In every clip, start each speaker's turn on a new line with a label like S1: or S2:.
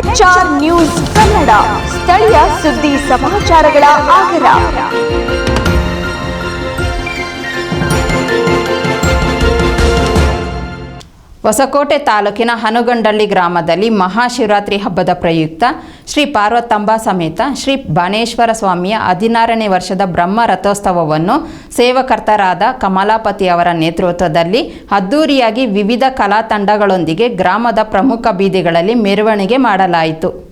S1: HR news Kannada. ಸ್ಥಳೀಯ ಸುದ್ದಿ ಸಮಾಚಾರಗಳ ಆಗರ.
S2: ಹೊಸಕೋಟೆ ತಾಲೂಕಿನ ಹನುಗಂಡಳ್ಳಿ ಗ್ರಾಮದಲ್ಲಿ ಮಹಾಶಿವರಾತ್ರಿ ಹಬ್ಬದ ಪ್ರಯುಕ್ತ ಶ್ರೀ ಪಾರ್ವತಂಬ ಸಮೇತ ಶ್ರೀ ಬಾಣೇಶ್ವರ ಸ್ವಾಮಿಯ ಹದಿನಾರನೇ ವರ್ಷದ ಬ್ರಹ್ಮ ರಥೋತ್ಸವವನ್ನು ಸೇವಕರ್ತರಾದ ಕಮಲಾಪತಿ ಅವರ ನೇತೃತ್ವದಲ್ಲಿ ಅದ್ದೂರಿಯಾಗಿ ವಿವಿಧ ಕಲಾ ತಂಡಗಳೊಂದಿಗೆ ಗ್ರಾಮದ ಪ್ರಮುಖ ಬೀದಿಗಳಲ್ಲಿ ಮೆರವಣಿಗೆ ಮಾಡಲಾಯಿತು.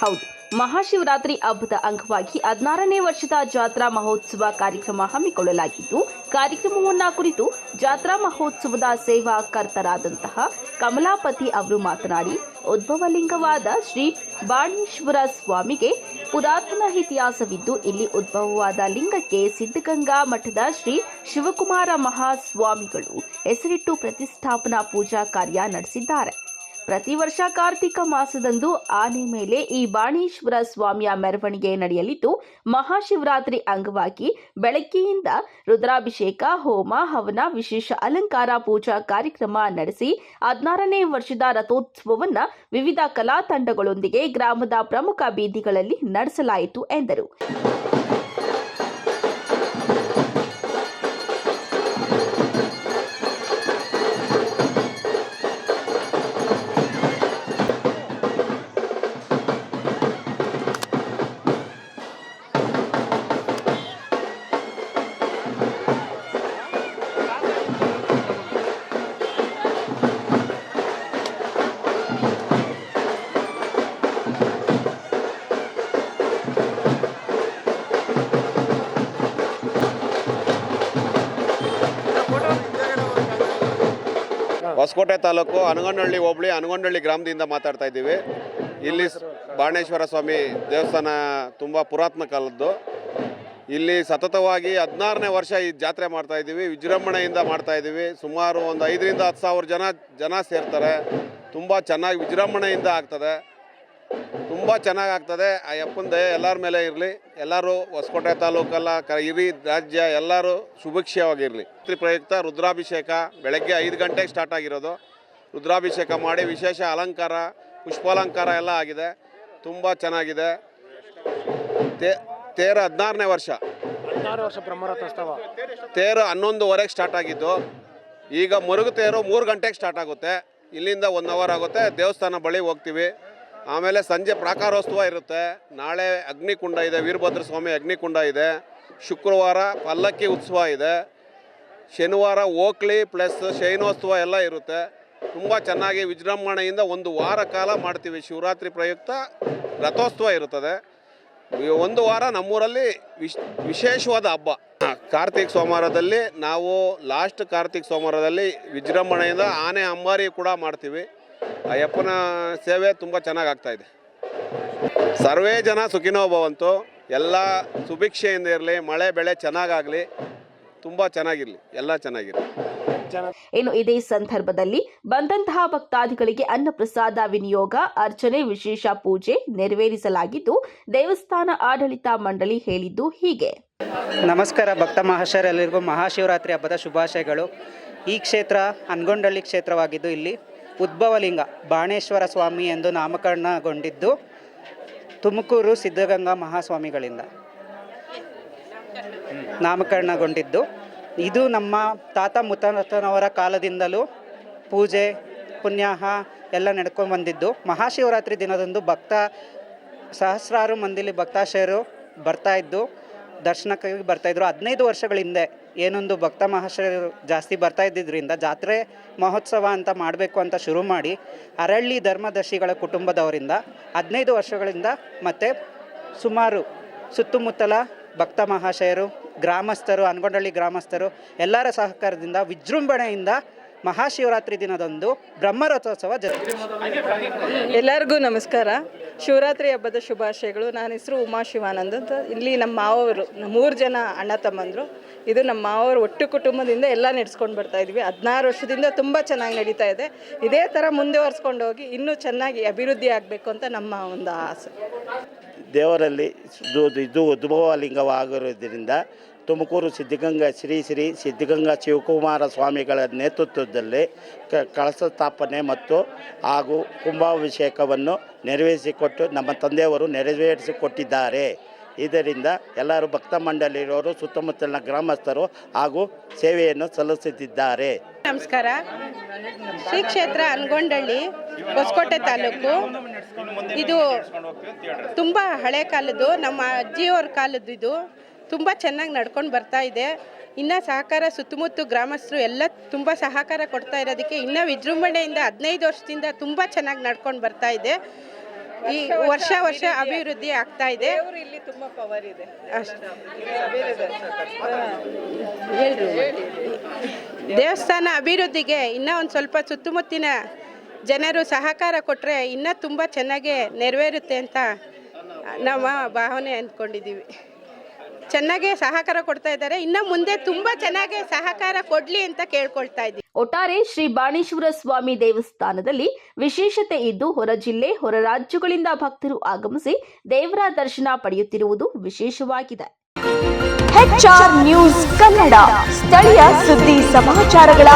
S3: ಹೌದು, ಮಹಾಶಿವರಾತ್ರಿ ಹಬ್ಬದ ಅಂಗವಾಗಿ ಹದಿನಾರನೇ ವರ್ಷದ ಜಾತ್ರಾ ಮಹೋತ್ಸವ ಕಾರ್ಯಕ್ರಮ ಹಮ್ಮಿಕೊಳ್ಳಲಾಗಿದ್ದು, ಕಾರ್ಯಕ್ರಮವನ್ನ ಕುರಿತು ಜಾತ್ರಾ ಮಹೋತ್ಸವದ ಸೇವಾಕರ್ತರಾದಂತಹ ಕಮಲಾಪತಿ ಅವರು ಮಾತನಾಡಿ ಉದ್ಭವಲಿಂಗವಾದ ಶ್ರೀ ಬಾಣೇಶ್ವರ ಸ್ವಾಮಿಗೆ ಪುರಾತನ ಇತಿಹಾಸವಿದ್ದು, ಇಲ್ಲಿ ಉದ್ಭವವಾದ ಲಿಂಗಕ್ಕೆ ಸಿದ್ಧಗಂಗಾ ಮಠದ ಶ್ರೀ ಶಿವಕುಮಾರ ಮಹಾಸ್ವಾಮಿಗಳು ಹೆಸರಿಟ್ಟು ಪ್ರತಿಷ್ಠಾಪನಾ ಪೂಜಾ ಕಾರ್ಯ ನಡೆಸಿದ್ದಾರೆ. ಪ್ರತಿ ವರ್ಷ ಕಾರ್ತಿಕ ಮಾಸದಂದು ಆನೆ ಮೇಲೆ ಈ ಬಾಣೇಶ್ವರ ಸ್ವಾಮಿಯ ಮೆರವಣಿಗೆ ನಡೆಯಲಿದ್ದು, ಮಹಾಶಿವರಾತ್ರಿ ಅಂಗವಾಗಿ ಬೆಳಗ್ಗೆಯಿಂದ ರುದ್ರಾಭಿಷೇಕ, ಹೋಮ, ಹವನ, ವಿಶೇಷ ಅಲಂಕಾರ, ಪೂಜಾ ಕಾರ್ಯಕ್ರಮ ನಡೆಸಿ ಹದಿನಾರನೇ ವರ್ಷದ ರಥೋತ್ಸವವನ್ನು ವಿವಿಧ ಕಲಾ ತಂಡಗಳೊಂದಿಗೆ ಗ್ರಾಮದ ಪ್ರಮುಖ ಬೀದಿಗಳಲ್ಲಿ ನಡೆಸಲಾಯಿತು ಎಂದರು.
S4: ಹೊಸಕೋಟೆ ತಾಲೂಕು ಅನಗೊಂಡಹಳ್ಳಿ ಹೋಬಳಿ ಅನಗೊಂಡಹಳ್ಳಿ ಗ್ರಾಮದಿಂದ ಮಾತಾಡ್ತಾ ಇದ್ದೀವಿ. ಇಲ್ಲಿ ಬಾಣೇಶ್ವರ ಸ್ವಾಮಿ ದೇವಸ್ಥಾನ ತುಂಬ ಪುರಾತನ ಕಾಲದ್ದು. ಇಲ್ಲಿ ಸತತವಾಗಿ ಹದಿನಾರನೇ ವರ್ಷ ಈ ಜಾತ್ರೆ ಮಾಡ್ತಾ ಇದ್ದೀವಿ. ವಿಜೃಂಭಣೆಯಿಂದ ಮಾಡ್ತಾ ಇದ್ದೀವಿ. ಸುಮಾರು ಒಂದು ಐದರಿಂದ ಹತ್ತು ಸಾವಿರ ಜನ ಜನ ಸೇರ್ತಾರೆ. ತುಂಬ ಚೆನ್ನಾಗಿ ವಿಜೃಂಭಣೆಯಿಂದ ಆಗ್ತದೆ. ತುಂಬ ಚೆನ್ನಾಗಾಗ್ತದೆ. ಆ ಯಪ್ಪನ ದಯ ಎಲ್ಲರ ಮೇಲೆ ಇರಲಿ. ಎಲ್ಲರೂ ಹೊಸಕೋಟೆ ತಾಲೂಕಲ್ಲ ಕ ಇಡೀ ರಾಜ್ಯ ಎಲ್ಲರೂ ಸುಭಿಕ್ಷವಾಗಿರಲಿ. ರಾತ್ರಿ ಪ್ರಯುಕ್ತ ರುದ್ರಾಭಿಷೇಕ ಬೆಳಗ್ಗೆ ಐದು ಗಂಟೆಗೆ ಸ್ಟಾರ್ಟ್ ಆಗಿರೋದು. ರುದ್ರಾಭಿಷೇಕ ಮಾಡಿ ವಿಶೇಷ ಅಲಂಕಾರ ಪುಷ್ಪಾಲಂಕಾರ ಎಲ್ಲ ಆಗಿದೆ. ತುಂಬ ಚೆನ್ನಾಗಿದೆ. ತೇ ತೇರು ಹದಿನಾರನೇ ವರ್ಷ.
S5: ಹದಿನಾರು ವರ್ಷ ಬ್ರಹ್ಮರಥೋತ್ಸವ.
S4: ತೇರು ಹನ್ನೊಂದುವರೆಗೆ ಸ್ಟಾರ್ಟ್ ಆಗಿದ್ದು ಈಗ ಮುರುಗು ತೇರು ಮೂರು ಗಂಟೆಗೆ ಸ್ಟಾರ್ಟ್ ಆಗುತ್ತೆ. ಇಲ್ಲಿಂದ ಒನ್ ಅವರ್ ಆಗುತ್ತೆ. ದೇವಸ್ಥಾನ ಬಳಿ ಹೋಗ್ತೀವಿ. ಆಮೇಲೆ ಸಂಜೆ ಪ್ರಾಕಾರೋತ್ಸವ ಇರುತ್ತೆ. ನಾಳೆ ಅಗ್ನಿಕುಂಡ ಇದೆ, ವೀರಭದ್ರ ಸ್ವಾಮಿ ಅಗ್ನಿಕುಂಡ ಇದೆ. ಶುಕ್ರವಾರ ಪಲ್ಲಕ್ಕಿ ಉತ್ಸವ ಇದೆ. ಶನಿವಾರ ಓಕ್ಲಿ ಪ್ಲಸ್ ಶೈನೋತ್ಸವ ಎಲ್ಲ ಇರುತ್ತೆ. ತುಂಬ ಚೆನ್ನಾಗಿ ವಿಜೃಂಭಣೆಯಿಂದ ಒಂದು ವಾರ ಕಾಲ ಮಾಡ್ತೀವಿ. ಶಿವರಾತ್ರಿ ಪ್ರಯುಕ್ತ ರಥೋತ್ಸವ ಇರುತ್ತದೆ. ಒಂದು ವಾರ ನಮ್ಮೂರಲ್ಲಿ ವಿಶ್, ವಿಶೇಷವಾದ ಹಬ್ಬ. ಕಾರ್ತಿಕ್ ಸೋಮವಾರದಲ್ಲಿ ನಾವು ಲಾಸ್ಟ್ ಕಾರ್ತಿಕ್ ಸೋಮವಾರದಲ್ಲಿ ವಿಜೃಂಭಣೆಯಿಂದ ಆನೆ ಅಂಬಾರಿ ಕೂಡ ಮಾಡ್ತೀವಿ. ಅಯ್ಯಪ್ಪನ ಸೇವೆ ತುಂಬ ಚೆನ್ನಾಗಿ ಆಗ್ತಾ ಇದೆ. ಸರ್ವೇ ಜನ ಸುಖಿನೋ ಭವಂತು ಎಲ್ಲ ಸುಭಿಕ್ಷೆಯಿಂದ ಇರಲಿ ಮಳೆ ಬೆಳೆ ಚೆನ್ನಾಗಾಗಲಿ ತುಂಬ ಚೆನ್ನಾಗಿರಲಿ ಎಲ್ಲ ಚೆನ್ನಾಗಿರಲಿ.
S3: ಇನ್ನು ಇದೇ ಸಂದರ್ಭದಲ್ಲಿ ಬಂದಂತಹ ಭಕ್ತಾದಿಗಳಿಗೆ ಅನ್ನಪ್ರಸಾದ ವಿನಿಯೋಗ ಅರ್ಚನೆ ವಿಶೇಷ ಪೂಜೆ ನೆರವೇರಿಸಲಾಗಿದ್ದು ದೇವಸ್ಥಾನ ಆಡಳಿತ ಮಂಡಳಿ ಹೇಳಿದ್ದು ಹೀಗೆ.
S6: ನಮಸ್ಕಾರ ಭಕ್ತ ಮಹಾಶಯರೆಲ್ಲರಿಗೂ ಮಹಾಶಿವರಾತ್ರಿ ಹಬ್ಬದ ಶುಭಾಶಯಗಳು. ಈ ಕ್ಷೇತ್ರ ಅನ್ಗೊಂಡಳ್ಳಿ ಕ್ಷೇತ್ರವಾಗಿದ್ದು ಇಲ್ಲಿ ಉದ್ಭವಲಿಂಗ. ಬಾಣೇಶ್ವರ ಸ್ವಾಮಿ ಎಂದು ನಾಮಕರಣಗೊಂಡಿದ್ದು ತುಮಕೂರು ಸಿದ್ಧಗಂಗಾ ಮಹಾಸ್ವಾಮಿಗಳಿಂದ. ನಾಮಕರಣಗೊಂಡಿದ್ದು. ಇದು ನಮ್ಮ ತಾತ ಮುತ್ತನವರ ಕಾಲದಿಂದಲೂ ಪೂಜೆ, ಪುಣ್ಯಾಹ ಎಲ್ಲ ನಡ್ಕೊಂಡು ಬಂದಿದ್ದು. ಮಹಾಶಿವರಾತ್ರಿ ದಿನದಂದು ಭಕ್ತ, ಸಹಸ್ರಾರು ಮಂದಿಲಿ ಭಕ್ತಾಶಯರು ಬರ್ತಾ ಇದ್ದು, ದರ್ಶನಕ್ಕಾಗಿ ಬರ್ತಾಯಿದ್ರು ಹದಿನೈದು ವರ್ಷಗಳ ಹಿಂದೆ ಏನೊಂದು ಭಕ್ತ ಮಹಾಶಯರು ಜಾಸ್ತಿ ಬರ್ತಾ ಇದ್ದಿದ್ದರಿಂದ ಜಾತ್ರೆ ಮಹೋತ್ಸವ ಅಂತ ಮಾಡಬೇಕು ಅಂತ ಶುರು ಮಾಡಿ ಅರಳ್ಳಿ ಧರ್ಮದರ್ಶಿಗಳ ಕುಟುಂಬದವರಿಂದ ಹದಿನೈದು ವರ್ಷಗಳಿಂದ ಮತ್ತು ಸುಮಾರು ಸುತ್ತಮುತ್ತಲ ಭಕ್ತ ಮಹಾಶಯರು, ಗ್ರಾಮಸ್ಥರು ಅನ್ಗೊಂಡಳ್ಳಿ ಗ್ರಾಮಸ್ಥರು ಎಲ್ಲರ ಸಹಕಾರದಿಂದ ವಿಜೃಂಭಣೆಯಿಂದ ಮಹಾಶಿವರಾತ್ರಿ ದಿನದಂದು ಬ್ರಹ್ಮರಥೋತ್ಸವ ಜರುಗಿದೆ
S7: ಎಲ್ಲರಿಗೂ ನಮಸ್ಕಾರ. ಶಿವರಾತ್ರಿ ಹಬ್ಬದ ಶುಭಾಶಯಗಳು. ನನ್ನ ಹೆಸರು ಉಮಾ ಶಿವಾನಂದ ಅಂತ. ಇಲ್ಲಿ ನಮ್ಮ ಮಾವರು ಮೂರು ಜನ ಅಣ್ಣ ತಮ್ಮಂದರು. ಇದು ನಮ್ಮ ಮಾವರು ಒಟ್ಟು ಕುಟುಂಬದಿಂದ ಎಲ್ಲ ನಡೆಸ್ಕೊಂಡು ಬರ್ತಾ ಇದ್ವಿ. ಹದಿನಾರು ವರ್ಷದಿಂದ ತುಂಬ ಚೆನ್ನಾಗಿ ನಡೀತಾ ಇದೆ. ಇದೇ ಥರ ಮುಂದುವರ್ಸ್ಕೊಂಡು ಹೋಗಿ ಇನ್ನೂ ಚೆನ್ನಾಗಿ ಅಭಿವೃದ್ಧಿ ಆಗಬೇಕು ಅಂತ ನಮ್ಮ ಒಂದು ಆಸೆ.
S8: ದೇವರಲ್ಲಿ ಇದು ಉದ್ಭವ ಲಿಂಗವಾಗಿರುವುದರಿಂದ ತುಮಕೂರು ಸಿದ್ಧಗಂಗಾ, ಶ್ರೀ ಶ್ರೀ ಸಿದ್ಧಗಂಗಾ ಶಿವಕುಮಾರ ಸ್ವಾಮಿಗಳ ನೇತೃತ್ವದಲ್ಲಿ ಕ, ಕಳಸ ಸ್ಥಾಪನೆ ಮತ್ತು ಹಾಗೂ ಕುಂಭಾಭಿಷೇಕವನ್ನು ನೆರವೇರಿಸಿಕೊಟ್ಟು ನಮ್ಮ ತಂದೆಯವರು ನೆರವೇರಿಸಿಕೊಟ್ಟಿದ್ದಾರೆ. ಇದರಿಂದ ಎಲ್ಲರೂ ಭಕ್ತ ಮಂಡಳಿಯವರು, ಸುತ್ತಮುತ್ತಲಿನ ಗ್ರಾಮಸ್ಥರು ಹಾಗೂ ಸೇವೆಯನ್ನು ಸಲ್ಲಿಸುತ್ತಿದ್ದಾರೆ.
S9: ನಮಸ್ಕಾರ. ಶ್ರೀ ಕ್ಷೇತ್ರ ಅನ್ಗೊಂಡಳ್ಳಿ ಹೊಸಕೋಟೆ ತಾಲೂಕು. ಇದು ತುಂಬ ಹಳೆ ಕಾಲದ್ದು, ನಮ್ಮ ಅಜ್ಜಿಯವ್ರ ಕಾಲದ್ದು ಇದು. ತುಂಬ ಚೆನ್ನಾಗಿ ನಡ್ಕೊಂಡು ಬರ್ತಾ ಇದೆ. ಇನ್ನು ಸಹಕಾರ ಸುತ್ತಮುತ್ತ ಗ್ರಾಮಸ್ಥರು ಎಲ್ಲ ತುಂಬ ಸಹಕಾರ ಕೊಡ್ತಾ ಇರೋದಕ್ಕೆ ಇನ್ನೂ ವಿಜೃಂಭಣೆಯಿಂದ ಹದಿನೈದು ವರ್ಷದಿಂದ ತುಂಬ ಚೆನ್ನಾಗಿ ನಡ್ಕೊಂಡು ಬರ್ತಾ ಇದೆ. ಈ ವರ್ಷ ವರ್ಷ ಅಭಿವೃದ್ಧಿ ಆಗ್ತಾ ಇದೆ.
S7: ಇಲ್ಲಿ ತುಂಬಾ ಪವರ್ ಇದೆ.
S9: ದೇವಸ್ಥಾನ ಅಭಿವೃದ್ಧಿಗೆ ಇನ್ನೂ ಒಂದು ಸ್ವಲ್ಪ ಸುತ್ತಮುತ್ತಿನ ಜನರು ಸಹಕಾರ ಕೊಟ್ಟರೆ ಇನ್ನೂ ತುಂಬ ಚೆನ್ನಾಗಿ ನೆರವೇರುತ್ತೆ ಅಂತ ನಮ್ಮ ಭಾವನೆ ಅಂದ್ಕೊಂಡಿದ್ದೀವಿ. ಚೆನ್ನಾಗೇ ಸಹಕಾರ ಕೊಡ್ತಾ ಇದ್ದಾರೆ. ಇನ್ನು ಮುಂದೆ ತುಂಬ ಚೆನ್ನಾಗೆ ಸಹಕಾರ ಕೊಡಲಿ ಅಂತ ಕೇಳ್ಕೊಳ್ತಾ ಇದ್ದೀವಿ.
S3: ಒಟ್ಟಾರೆ ಶ್ರೀ ಬಾಣೇಶ್ವರ ಸ್ವಾಮಿ ದೇವಸ್ಥಾನದಲ್ಲಿ ವಿಶೇಷತೆ ಇದ್ದು ಹೊರ ಜಿಲ್ಲೆ, ಹೊರ ರಾಜ್ಯಗಳಿಂದ ಭಕ್ತರು ಆಗಮಿಸಿ ದೇವರ ದರ್ಶನ ಪಡೆಯುತ್ತಿರುವುದು ವಿಶೇಷವಾಗಿದೆ.
S1: ನ್ಯೂಸ್ ಕನ್ನಡ, ಸ್ಥಳೀಯ ಸುದ್ದಿ ಸಮಾಚಾರಗಳ